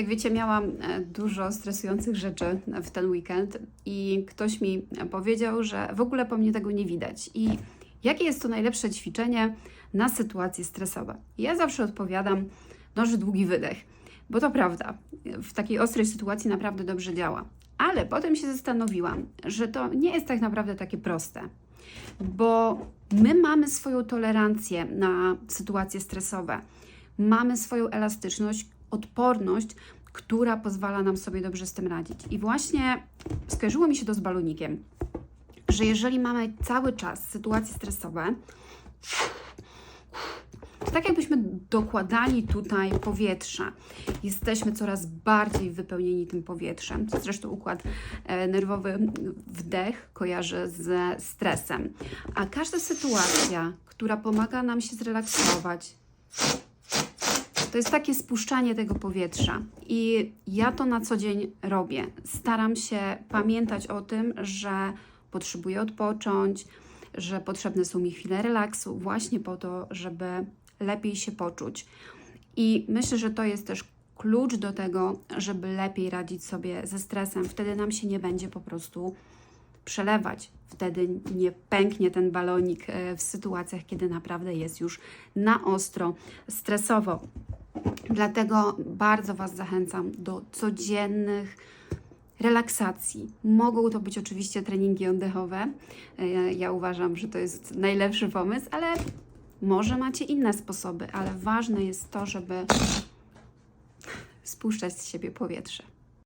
Jak wiecie, miałam e, dużo stresujących rzeczy w ten weekend i ktoś mi powiedział, że w ogóle po mnie tego nie widać. I jakie jest to najlepsze ćwiczenie na sytuacje stresowe? Ja zawsze odpowiadam, no, że długi wydech, bo to prawda. W takiej ostrej sytuacji naprawdę dobrze działa. Ale potem się zastanowiłam, że to nie jest tak naprawdę takie proste, bo my mamy swoją tolerancję na sytuacje stresowe, mamy swoją elastyczność, odporność, która pozwala nam sobie dobrze z tym radzić. I właśnie skojarzyło mi się to z balonikiem, że jeżeli mamy cały czas sytuacje stresowe, to tak jakbyśmy dokładali tutaj powietrza. Jesteśmy coraz bardziej wypełnieni tym powietrzem. Zresztą układ e, nerwowy wdech kojarzy ze stresem. A każda sytuacja, która pomaga nam się zrelaksować, to jest takie spuszczanie tego powietrza. I ja to na co dzień robię. Staram się pamiętać o tym, że potrzebuję odpocząć, że potrzebne są mi chwile relaksu, właśnie po to, żeby lepiej się poczuć. I myślę, że to jest też klucz do tego, żeby lepiej radzić sobie ze stresem. Wtedy nam się nie będzie po prostu przelewać. Wtedy nie pęknie ten balonik e, w sytuacjach, kiedy naprawdę jest już na ostro, stresowo. Dlatego bardzo Was zachęcam do codziennych relaksacji. Mogą to być oczywiście treningi oddechowe. E, Ja uważam, że to jest najlepszy pomysł, ale może macie inne sposoby, ale ważne jest to, żeby spuszczać z siebie powietrze.